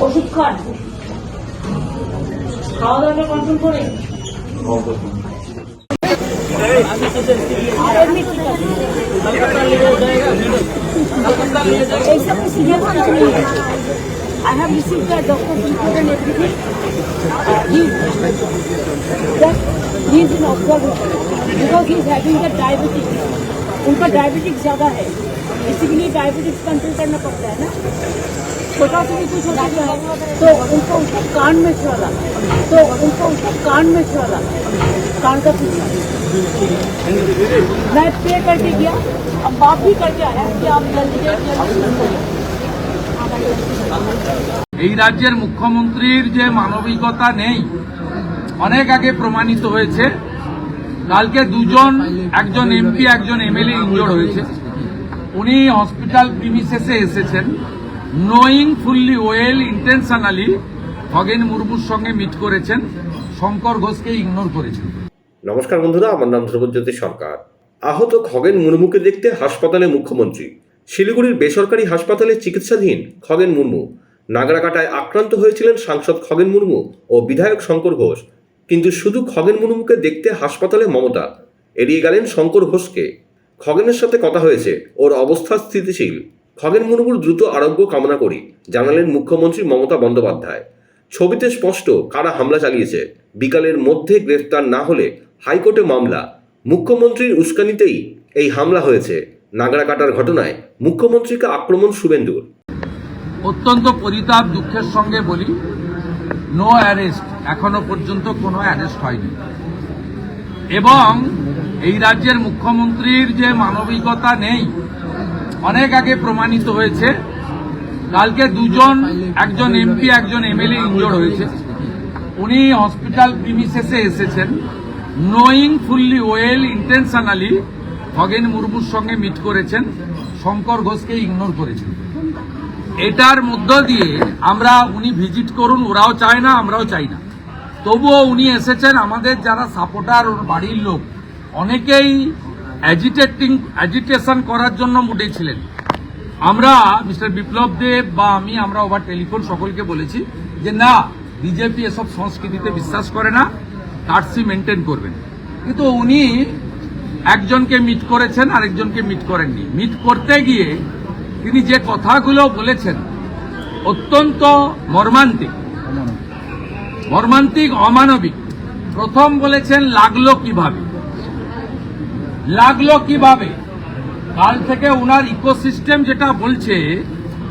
ওষুধ খান খাওয়া দাওয়া কন্ট্রোল করে এইসব serial I have received the doctor's report and everything. Uh, he, that he is in observation because he is having the diabetes. उनका diabetics ज़्यादा है। इसीलिए डायबिटिक्स कंट्रोल करना पड़ता है ना? छोटा से भी कुछ होता है तो उनको उसको कान में चला तो उनको उसको कान में चला कान का टूटा मैं पे करके गया। अब बाप भी करके आया कि आप जल्दी जल्दी এই রাজ্যের মুখ্যমন্ত্রীর যে মানবিকতা নেই, অনেক আগে প্রমাণিত হয়েছে। কালকে দুজন, একজন এমপি একজন এমএলএ ইনজোর হয়েছে। উনি হসপিটাল প্রিমিসেসে এসেছেন। Knowing fully well intentionally Khagen মুর্মুর সঙ্গে মিট করেছেন। শঙ্কর ঘোষকে ইগনোর করেছেন। নমস্কার বন্ধুরা, আমার নাম ধ্রুবজ্যোতি সরকার। আহত খগেন মুর্মুকে দেখতে হাসপাতালে মুখ্যমন্ত্রী। শিলিগুড়ির বেসরকারি হাসপাতালে চিকিৎসাধীন খগেন মুর্মু। নাগরাকাটায় আক্রান্ত হয়েছিলেন সাংসদ খগেন মুর্মু ও বিধায়ক শঙ্কর ঘোষ। কিন্তু শুধু খগেন মুর্মুকে দেখতে হাসপাতালে মমতা, এড়িয়ে গেলেন শঙ্কর ঘোষকে। খগেনের সাথে কথা হয়েছে, ওর অবস্থা স্থিতিশীল। খগেন মুর্মুর দ্রুত আরোগ্য কামনা করি, জানালেন মুখ্যমন্ত্রী মমতা বন্দ্যোপাধ্যায়। ছবিতে স্পষ্ট কারা হামলা চালিয়েছে, বিকালের মধ্যে গ্রেফতার না হলে হাইকোর্টে মামলা। মুখ্যমন্ত্রীর উস্কানিতেই এই হামলা হয়েছে। নাগরা কাটার ঘটনায় মুখ্যমন্ত্রীকে আক্রমণ শুভেন্দুর অত্যন্ত পরিতাপ দুঃখের সঙ্গে বলি নো অ্যারেস্ট এখনও পর্যন্ত কোনো অ্যারেস্ট হয়নি। এবং এই রাজ্যের মুখ্যমন্ত্রীর যে মানবিকতা নেই, অনেক আগে প্রমাণিত হয়েছে। কালকে দুজন, একজন এমপি একজন এমএলএ ইনজোর হয়েছে। উনি হসপিটাল প্রিমিসেসে এসেছেন knowing fully well intentionally Khagen মুর্মুর সঙ্গে মিট করেছেন, শঙ্কর ঘোষকে ইগনোর করেছেন। এটার মধ্য দিয়ে আমরা উনি ভিজিট করুন, ওরাও চায় না, আমরাও চাই না। তবুও উনি এসেছেন, আমাদের যারা সাপোর্টার ওর বাড়ির লোক, অনেকেই অ্যাজিটেটিং অ্যাজিটেশন করার জন্য মুডে ছিলেন। আমরা মিস্টার বিপ্লব দেব বা আমি, আমরা ওভার টেলিফোন সকলকে বলেছি যে না, বিজেপি এসব সংস্কৃতিতে বিশ্বাস করে না কার্সি মেনটেন করবেন। কিন্তু উনি একজনকে মিট করেছেন, আরেকজনকে মিট করেননি। মিট করতে গিয়ে তিনি যে কথাগুলো বলেছেন, অত্যন্ত মর্মান্তিক। মর্মান্তিক, অমানবিক। প্রথম বলেছেন, লাগল কীভাবে? লাগল কীভাবে? কাল থেকে ওনার ইকোসিস্টেম যেটা বলছে,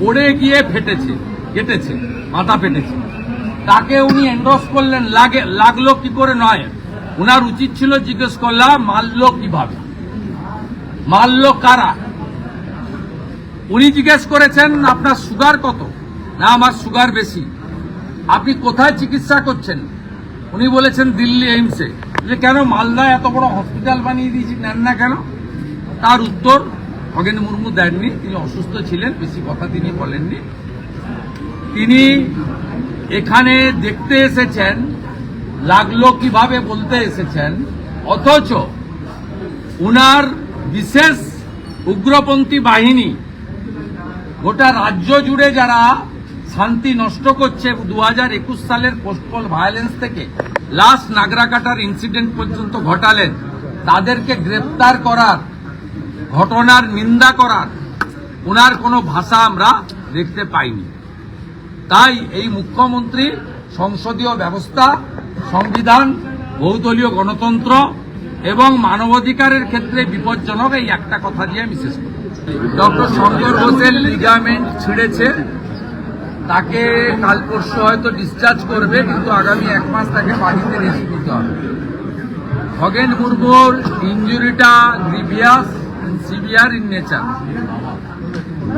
পড়ে গিয়ে ফেটেছে, কেটেছে, মাথা ফেটেছে। তাকে উনি এন্ডোর্স করলেন, লাগে, লাগল কি করে নয়? ওনার উচিত ছিল জিজ্ঞেস করলাম মারলো কীভাবে? মারলো কারা? উনি জিজ্ঞেস করেছেন, আপনার সুগার কত? না, আমার সুগার বেশি। আপনি কোথায় চিকিৎসা করছেন? উনি বলেছেন, দিল্লি এইমসে। যে কেন মালদায় এত বড় হসপিটাল বানিয়ে দিয়েছি, নেন না কেন? তার উত্তর খগেন মুর্মু দেননি, তিনি অসুস্থ ছিলেন, বেশি কথা তিনি বলেননি। তিনি এখানে দেখতে এসেছেন লাগল কীভাবে বলতে এসেছেন? অথচ উনার বিশেষ উগ্রপন্থী বাহিনী, গোটা রাজ্য জুড়ে যারা শান্তি নষ্ট করছে দু হাজার একুশ সালের পোস্টপল ভায়োলেন্স থেকে লাস্ট নাগরাকাটার ইনসিডেন্ট পর্যন্ত ঘটালেন, তাদেরকে গ্রেপ্তার করার, ঘটনার নিন্দা করার ওনার কোনো ভাষা আমরা দেখতে পাইনি। তাই এই মুখ্যমন্ত্রী সংসদীয় ব্যবস্থা সংবিধান, বহুদলীয় গণতন্ত্র এবং মানবাধিকারের ক্ষেত্রে বিপজ্জনক এই একটা কথা দিয়ে আমি শেষ ডক্টর শঙ্কর ঘোষের লিগামেন্ট ছিঁড়েছে। তাকে কাল পরশু হয়তো ডিসচার্জ করবে, কিন্তু আগামী এক মাস তাকে বাড়িতে রেস্ট নিতে হবে। খগেন মুর্মুর ইঞ্জুরিটা গ্রিভিয়াস সিভিয়ার ইন নেচার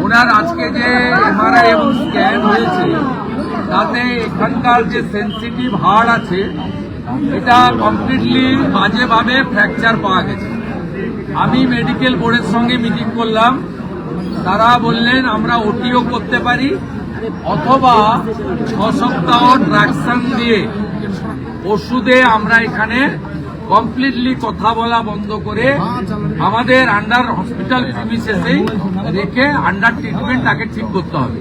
ওনার আজকে যে এমআরআই এবং স্ক্যান হয়েছে তাতে এখানকার যে সেন্সিটিভ হাড় আছে, এটা কমপ্লিটলি বাজেভাবে ফ্র্যাকচার পাওয়া গেছে। আমি মেডিকেল বোর্ডের সঙ্গে মিটিং করলাম। তারা বললেন, আমরা ওটিও করতে পারি, অথবা ছ সপ্তাহ ট্রাকশন দিয়ে ওষুধে আমরা এখানে কমপ্লিটলি কথা বলা বন্ধ করে আমাদের আন্ডার হসপিটাল রেখে আন্ডার ট্রিটমেন্ট তাকে ঠিক করতে হবে।